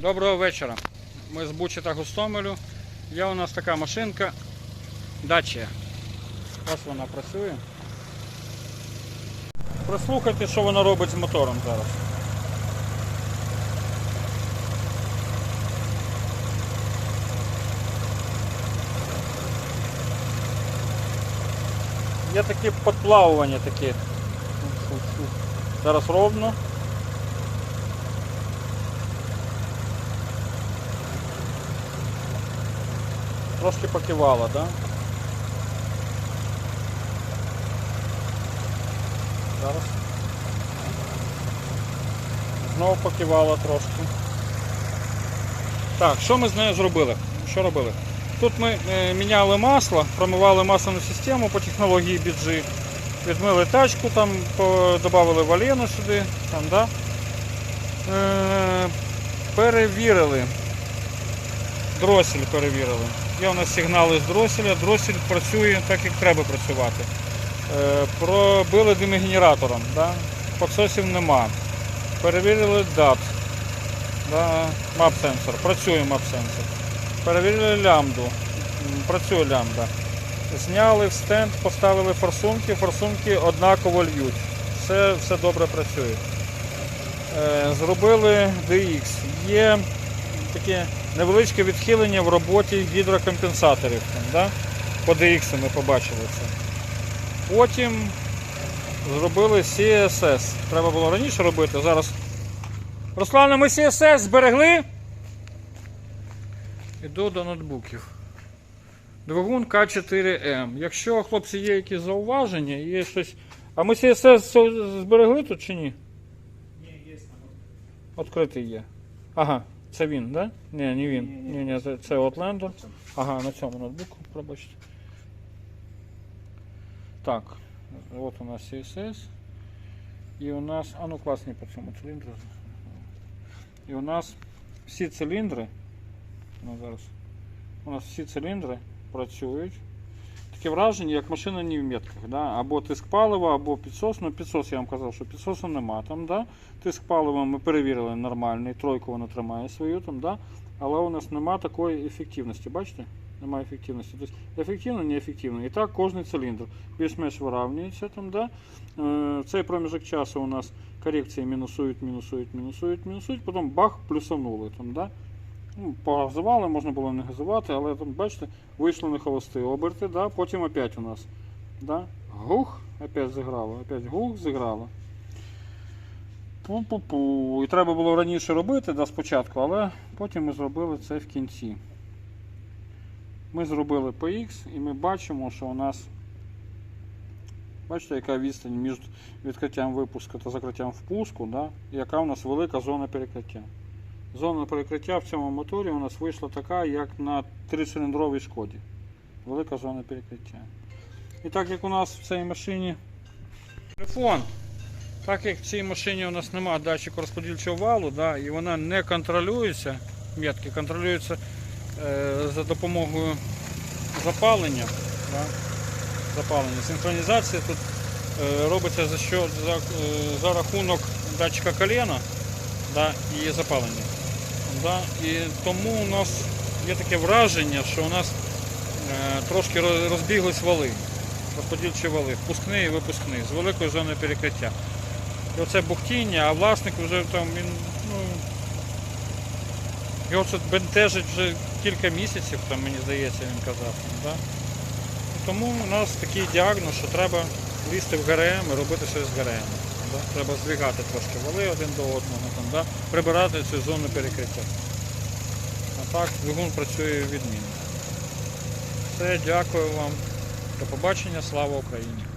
Доброго вечора. Ми з Бучі та Гостомелю. Є у нас така машинка Dacia. Ось вона працює. Прослухайте, що вона робить з мотором зараз. Є такі подплавування такі. Зараз ровно. Трошки покивала, да? Зараз. Знову покивала трошки. Так, що ми з нею зробили? Що робили? Тут ми е, міняли масло, промивали масляну систему по технології BG. Відмили тачку, там додали валену сюди, там, да? е, перевірили. Дросель перевірили. Є у нас сигнали з дроселя. Дросель працює так, як треба працювати. Е, пробили димогенератором, да? підсосів нема. Перевірили DAT, да? map сенсор, працює map сенсор. Перевірили лямбду, працює лямбда. Зняли в стенд, поставили форсунки, форсунки однаково льють. Все, все добре працює. Е, Зробили DX. Є таке невеличке відхилення в роботі гідрокомпенсаторів. Там, да? По DX ми побачили це. Потім зробили CSS. Треба було раніше робити. Зараз. Руслане, ми CSS зберегли. Іду до ноутбуків. Двигун К4М. Якщо хлопці є якісь зауваження, є щось. А ми CSS зберегли тут чи ні? Ні, є там. Відкритий є. Ага, це він, да? Ні, не він. Ні, ні. Ні, це Outlander. Ага, на цьому ноутбуку, пробачте. Так, от у нас CSS. І у нас. А ну класний по цьому циліндру. І у нас всі циліндри. Ну, зараз. У нас всі циліндри працюють. Таке враження, як машина не в метках. Да? Або тиск палива, або підсос. Ну, підсос я вам казав, що підсосу нема там, да? Тиск палива ми перевірили нормальний, тройку вона тримає свою там, да? але у нас нема такої ефективності. Бачите? Немає ефективності. Тобто ефективно, неефективно. І так кожний циліндр більш-менш вирівнюється там, да? Е, Цей проміжок часу у нас корекції мінусують, мінусують, мінусують, мінусують, потім бах, плюсанули там, да? Ну, погазували, можна було не газувати, але там, бачите, вийшло на холості оберти, да? потім опять у нас. Да? Гух, опять зіграло, опять гух зіграло. Пу-пу-пу. І треба було раніше робити да, спочатку, але потім ми зробили це в кінці. Ми зробили PX і ми бачимо, що у нас. Бачите, яка відстань між відкриттям випуску та закриттям впуску, да? яка у нас велика зона перекриття. Зона перекриття в цьому моторі у нас вийшла така, як на трициліндровій шкоді. Велика зона перекриття. І так як у нас в цій машині телефон, так як в цій машині у нас немає датчику розподільчого валу, да, і вона не контролюється, метки контролюються е, за допомогою запалення. Да, запалення. Синхронізація тут е, робиться за, що, за, е, за рахунок датчика колена да, і запалення. Да, і тому у нас є таке враження, що у нас е, трошки розбіглись вали, розподільчі вали, впускний і випускний, з великою зоною перекриття. І оце бухтіння, а власник вже там він, ну, його це бентежить вже кілька місяців, там, мені здається, він казав. Да? Тому у нас такий діагноз, що треба лізти в ГРМ і робити щось з ГРМ. Треба збігати трошки вали один до одного, там, да? прибирати цю зону перекриття. А так двигун працює відмінно. Все, дякую вам. До побачення, слава Україні!